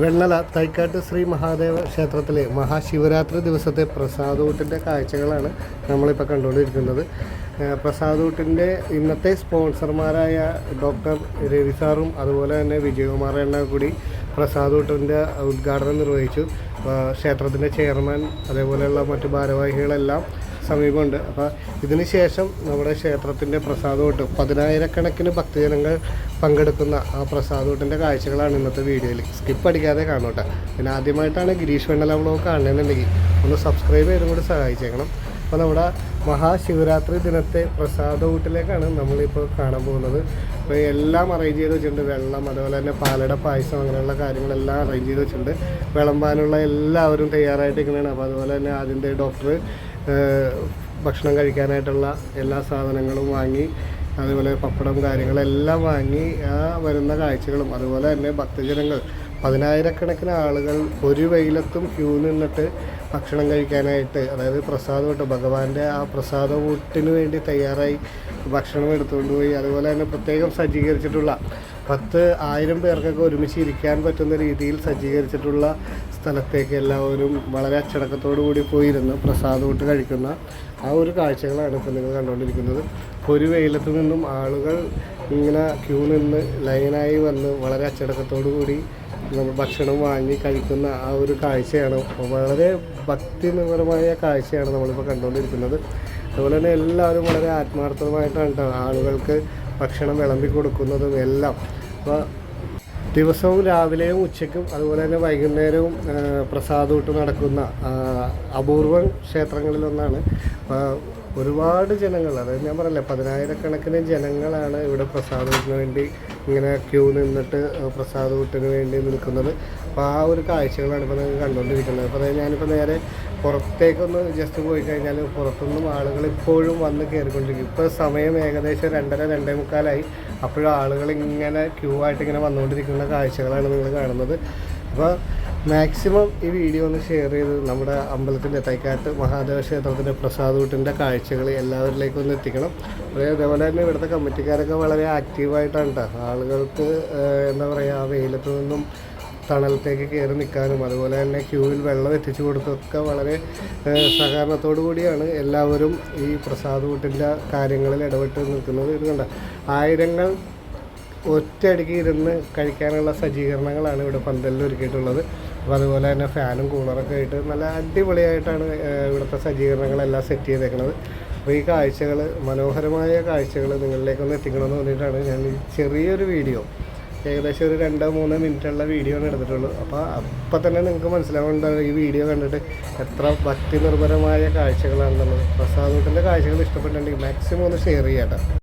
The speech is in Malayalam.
വെണ്ണല തൈക്കാട്ട് ശ്രീ മഹാദേവ ക്ഷേത്രത്തിലെ മഹാശിവരാത്രി ദിവസത്തെ പ്രസാദൂട്ടിന്റെ കാഴ്ചകളാണ് നമ്മളിപ്പോൾ കണ്ടുകൊണ്ടിരിക്കുന്നത്. പ്രസാദൂട്ടിന്റെ ഇന്നത്തെ സ്പോൺസർമാരായ ഡോക്ടർ രവി സാറും അതുപോലെ തന്നെ വിജയകുമാർ എണ്ണ കൂടി പ്രസാദൂട്ടിന്റെ ഉദ്ഘാടനം നിർവഹിച്ചു. ക്ഷേത്രത്തിന്റെ ചെയർമാൻ അതേപോലെയുള്ള മറ്റു ഭാരവാഹികളെല്ലാം സമീപമുണ്ട്. അപ്പോൾ ഇതിന് ശേഷം നമ്മുടെ ക്ഷേത്രത്തിന്റെ പ്രസാദോട്ട് പതിനായിരക്കണക്കിന് ഭക്തജനങ്ങൾ പങ്കെടുക്കുന്ന ആ പ്രസാദോട്ടിന്റെ കാഴ്ചകളാണ് ഇന്നത്തെ വീഡിയോയിൽ സ്കിപ്പ് അടിക്കാതെ കാണോട്ടെ. പിന്നെ ആദ്യമായിട്ടാണ് ഗിരീഷ് വെണ്ണല വ്ളോഗ് കാണണമെന്നുണ്ടെങ്കിൽ ഒന്ന് സബ്സ്ക്രൈബ് ചെയ്തും കൂടി സഹായിച്ചേക്കണം. അപ്പോൾ നമ്മുടെ മഹാശിവരാത്രി ദിനത്തെ പ്രസാദ ഊട്ടിലേക്കാണ് നമ്മളിപ്പോൾ കാണാൻ പോകുന്നത്. അപ്പോൾ എല്ലാം അറേഞ്ച് ചെയ്ത് വെച്ചിട്ടുണ്ട്. വെള്ളം അതുപോലെ തന്നെ പാലട പായസം അങ്ങനെയുള്ള കാര്യങ്ങളെല്ലാം അറേഞ്ച് ചെയ്ത് വെച്ചിട്ടുണ്ട്. വിളമ്പാനുള്ള എല്ലാവരും തയ്യാറായിട്ടിരിക്കുന്നതാണ്. അപ്പോൾ അതുപോലെ തന്നെ അതിന്റെ ഡോക്ടർ ഭക്ഷണം കഴിക്കാനായിട്ടുള്ള എല്ലാ സാധനങ്ങളും വാങ്ങി അതുപോലെ പപ്പടം കാര്യങ്ങളെല്ലാം വാങ്ങി ആ വരുന്ന കാഴ്ചകളും. അതുപോലെ തന്നെ ഭക്തജനങ്ങൾ. പതിനായിരക്കണക്കിന് ആളുകൾ ഒരു വെയിലത്തും ക്യൂ നിന്നിട്ട് ഭക്ഷണം കഴിക്കാനായിട്ട് അതായത് പ്രസാദം ഇട്ട് ഭഗവാന്റെ ആ പ്രസാദ ഊട്ടിന് വേണ്ടി തയ്യാറായി ഭക്ഷണം എടുത്തുകൊണ്ട് പോയി അതുപോലെ തന്നെ പ്രത്യേകം സജ്ജീകരിച്ചിട്ടുള്ള പത്ത് ആയിരം പേർക്കൊക്കെ ഒരുമിച്ച് ഇരിക്കാൻ പറ്റുന്ന രീതിയിൽ സജ്ജീകരിച്ചിട്ടുള്ള സ്ഥലത്തേക്ക് എല്ലാവരും വളരെ അച്ചടക്കത്തോടു കൂടി പോയിരുന്നു. പ്രസാദം ഇട്ട് കഴിക്കുന്ന ആ ഒരു കാഴ്ചകളാണ് ഇപ്പോൾ നിങ്ങൾ കണ്ടുകൊണ്ടിരിക്കുന്നത്. ഒരു വെയിലത്ത് നിന്നും ആളുകൾ ഇങ്ങനെ ക്യൂ നിന്ന് ലൈനായി വന്ന് വളരെ അച്ചടക്കത്തോടു കൂടി നമ്മൾ ഭക്ഷണം വാങ്ങി കഴിക്കുന്ന ആ ഒരു കാഴ്ചയാണ്. വളരെ ഭക്തിനിർഭരമായ കാഴ്ചയാണ് നമ്മളിപ്പോൾ കണ്ടുകൊണ്ടിരിക്കുന്നത്. അതുപോലെ തന്നെ എല്ലാവരും വളരെ ആത്മാർത്ഥമായിട്ടാണ് ട്ടോ ആളുകൾക്ക് ഭക്ഷണം വിളമ്പി കൊടുക്കുന്നതും എല്ലാം. അപ്പോൾ ദിവസവും രാവിലെയും ഉച്ചയ്ക്കും അതുപോലെ തന്നെ വൈകുന്നേരവും പ്രസാദം ഇട്ട് നടക്കുന്ന അപൂർവം ക്ഷേത്രങ്ങളിലൊന്നാണ്. ഒരുപാട് ജനങ്ങൾ അതായത് ഞാൻ പറഞ്ഞില്ലേ പതിനായിരക്കണക്കിന് ജനങ്ങളാണ് ഇവിടെ പ്രസാദത്തിന് വേണ്ടി ഇങ്ങനെ ക്യൂ നിന്നിട്ട് പ്രസാദൂട്ടിന് വേണ്ടി നിൽക്കുന്നത്. അപ്പോൾ ആ ഒരു കാഴ്ചകളാണ് ഇപ്പോൾ നിങ്ങൾ കണ്ടുകൊണ്ടിരിക്കുന്നത്. അപ്പോൾ അതായത് ഞാനിപ്പോൾ നേരെ പുറത്തേക്കൊന്ന് ജസ്റ്റ് പോയി കഴിഞ്ഞാൽ പുറത്തുനിന്നും ആളുകൾ ഇപ്പോഴും വന്ന് കയറിക്കൊണ്ടിരിക്കും. ഇപ്പോൾ സമയം ഏകദേശം രണ്ടര രണ്ടേ മുക്കാലായി. അപ്പോഴും ആളുകൾ ഇങ്ങനെ ക്യൂ ആയിട്ട് ഇങ്ങനെ വന്നുകൊണ്ടിരിക്കുന്ന കാഴ്ചകളാണ് നിങ്ങൾ കാണുന്നത്. അപ്പോൾ മാക്സിമം ഈ വീഡിയോ ഒന്ന് ഷെയർ ചെയ്ത് നമ്മുടെ അമ്പലത്തിന്റെ തൈക്കാട്ട് മഹാദേവ ക്ഷേത്രത്തിന്റെ പ്രസാദൂട്ടിന്റെ കാഴ്ചകൾ എല്ലാവരിലേക്കും ഒന്ന് എത്തിക്കണം. അതേ അതേപോലെ തന്നെ ഇവിടുത്തെ കമ്മിറ്റിക്കാരൊക്കെ വളരെ ആക്റ്റീവായിട്ടാണ് കേട്ടോ ആളുകൾക്ക് എന്താ പറയുക ആ വെയിലത്ത് നിന്നും തണലത്തേക്ക് കയറി നിൽക്കാനും അതുപോലെ തന്നെ ക്യൂവിൽ വെള്ളം എത്തിച്ചു കൊടുത്തൊക്കെ വളരെ സഹകരണത്തോടു കൂടിയാണ് എല്ലാവരും ഈ പ്രസാദൂട്ടിന്റെ കാര്യങ്ങളിൽ ഇടപെട്ട് നിൽക്കുന്നത്. ഇത് കണ്ട ആയിരങ്ങൾ ഒറ്റയടിക്ക് ഇരുന്ന് കഴിക്കാനുള്ള സജ്ജീകരണങ്ങളാണ് ഇവിടെ പന്തലിൽ ഒരുക്കിയിട്ടുള്ളത്. അപ്പോൾ അതുപോലെ തന്നെ ഫാനും കൂളറൊക്കെ ആയിട്ട് നല്ല അടിപൊളിയായിട്ടാണ് ഇവിടുത്തെ സജ്ജീകരണങ്ങളെല്ലാം സെറ്റ് ചെയ്തേക്കുന്നത് അപ്പോൾ ഈ കാഴ്ചകൾ മനോഹരമായ കാഴ്ചകൾ നിങ്ങളിലേക്കൊന്ന് എത്തിക്കണമെന്ന് പറഞ്ഞിട്ടാണ് ഞാൻ ഈ ചെറിയൊരു വീഡിയോ ഏകദേശം ഒരു രണ്ടോ മൂന്നോ മിനിറ്റുള്ള വീഡിയോ ആണ് എടുത്തിട്ടുള്ളൂ. അപ്പോൾ അപ്പം തന്നെ നിങ്ങൾക്ക് മനസ്സിലാവുന്നുണ്ടാവും ഈ വീഡിയോ കണ്ടിട്ട് എത്ര ഭക്തി നിർഭരമായ കാഴ്ചകളാണെന്നുള്ളത്. പ്രസാദ് വീട്ടിന്റെ കാഴ്ചകൾ ഇഷ്ടപ്പെട്ടിട്ടുണ്ടെങ്കിൽ മാക്സിമം ഒന്ന് ഷെയർ ചെയ്യാട്ടോ.